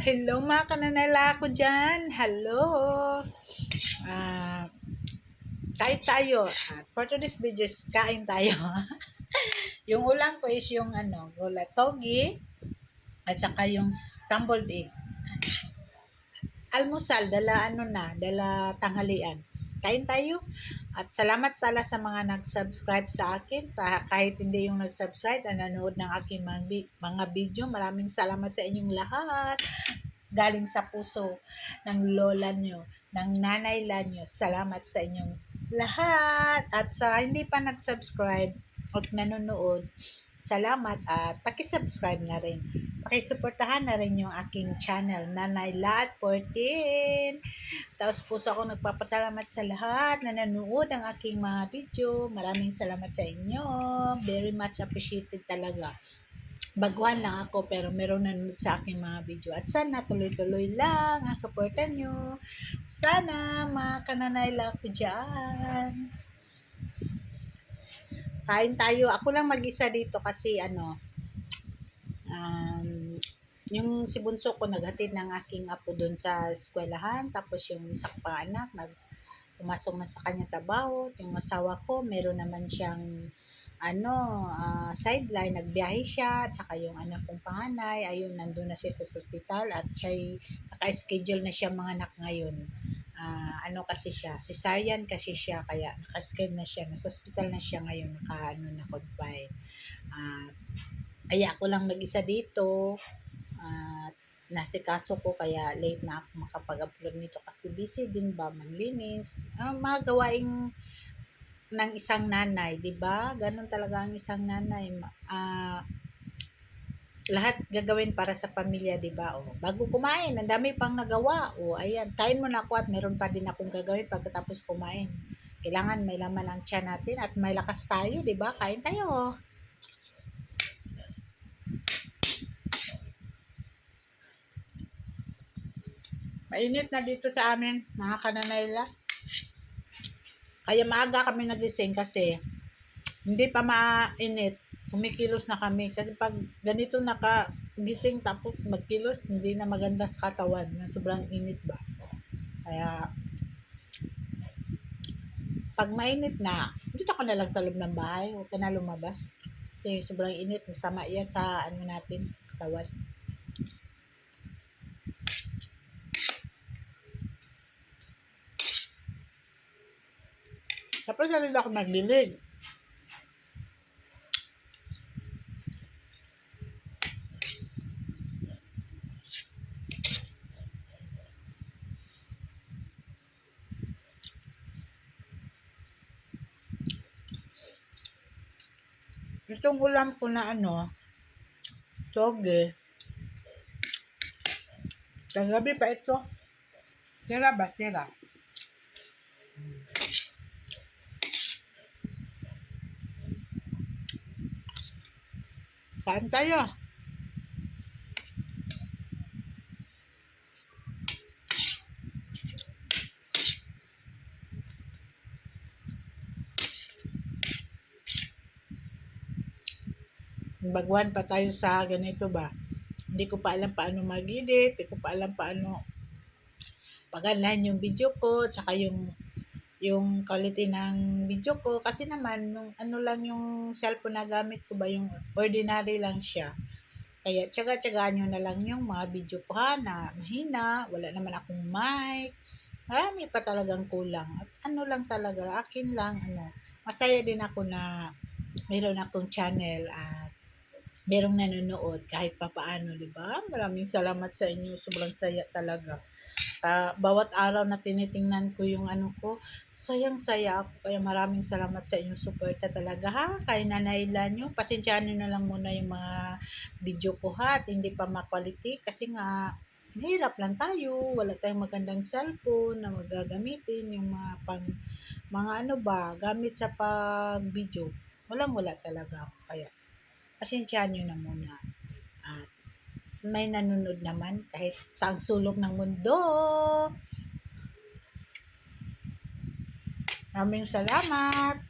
Hello mga kananala ko dyan. Hello. Ah, kain tayo. At for today's videos, kain tayo. yung ulam ko is yung ano, gulay togi at saka yung scrambled egg. Almusal, dala ano na, dala tanghalian. Kain tayo. At salamat pala sa mga nag-subscribe sa akin. Kahit hindi yung nag-subscribe at nanood ng aking mga video. Maraming salamat sa inyong lahat. Galing sa puso ng lola nyo, ng nanay nyo. Salamat sa inyong lahat. At sa hindi pa nag-subscribe at nanonood, salamat at pakisubscribe na rin. Pakisuportahan na rin yung aking channel, Nanay Lat 14. Tapos puso ako nagpapasalamat sa lahat na nanood ng aking mga video. Maraming salamat sa inyo. Very much appreciated talaga. Baguhan lang ako pero meron nanonood sa aking mga video. At sana tuloy-tuloy lang ang suporta nyo. Sana mga kananay lang ko dyan. Kain tayo. Ako lang mag-isa dito kasi ano, yung si Bunso ko naghatid ng aking apo doon sa eskwelahan. Tapos yung isa pang anak, nag pumasok na sa kanya trabaho. Yung asawa ko, meron naman siyang ano, ah, sideline, nagbiyahe siya, at saka yung anak kong panganay, ayun, nandun na siya sa hospital at siya naka-schedule na siya mga anak ngayon. Ah, ano kasi siya, cesarean kasi siya, kaya naka-schedule na siya, nasa hospital na siya ngayon, naka, ano, na confine. Ah, kaya ako lang mag-isa dito, nasikaso ko kaya late na ako makapag-upload nito kasi busy din ba manlinis. Ah, mga gawaing ng isang nanay, 'di ba? Ganon talaga ang isang nanay. Ah, lahat gagawin para sa pamilya, 'di ba? O, bago kumain, ang dami pang nagawa. O, ayan, kain mo na ako at meron pa din akong gagawin pagkatapos kumain. Kailangan may laman ang tiyan natin at may lakas tayo, 'di ba? Kain tayo. Mainit na dito sa amin, mga kananayla. Kaya maaga kami nagising kasi hindi pa mainit. Kumikilos na kami. Kasi pag ganito nakagising tapos magkilos, hindi na maganda sa katawan. Na sobrang init ba. Kaya pag mainit na, dito ka na lang sa loob ng bahay. Huwag ka na lumabas. Kasi sobrang init. Masama yan sa ano natin, katawan. Tapos na rin ako naglilig. Itong ulam ko na ano, toge. Kagabi pa ito. Tira ba? Tira. Kain tayo. Baguhan pa tayo sa ganito ba? Hindi ko pa alam paano mag-edit, hindi ko pa alam paano paganahan yung video ko, tsaka yung yung quality ng video ko kasi naman nung ano lang yung cellphone na gamit ko ba yung ordinary lang siya kaya tsaga-tsagaan nyo na lang yung mga video ko ha na mahina wala naman akong mic marami pa talagang kulang at ano lang talaga akin lang ano masaya din ako na meron akong channel at merong nanonood kahit pa paano, di ba? Maraming salamat sa inyo. Sobrang saya talaga. Ah, bawat araw na tinitingnan ko yung ano ko, sayang-saya ako. Kaya maraming salamat sa inyong suporta talaga ha. Kaya nanailan nyo, pasensyahan nyo na lang muna yung mga video ko ha. At hindi pa ma-quality kasi nga, hirap lang tayo. Wala tayong magandang cellphone na magagamitin. Yung mga pang, mga ano ba, gamit sa pag-video. Walang wala talaga ako. Kaya, pasensyahan nyo na muna may nanunod naman kahit sa ang sulok ng mundo. Maraming salamat.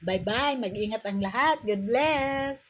Bye-bye. Mag-ingat ang lahat. God bless.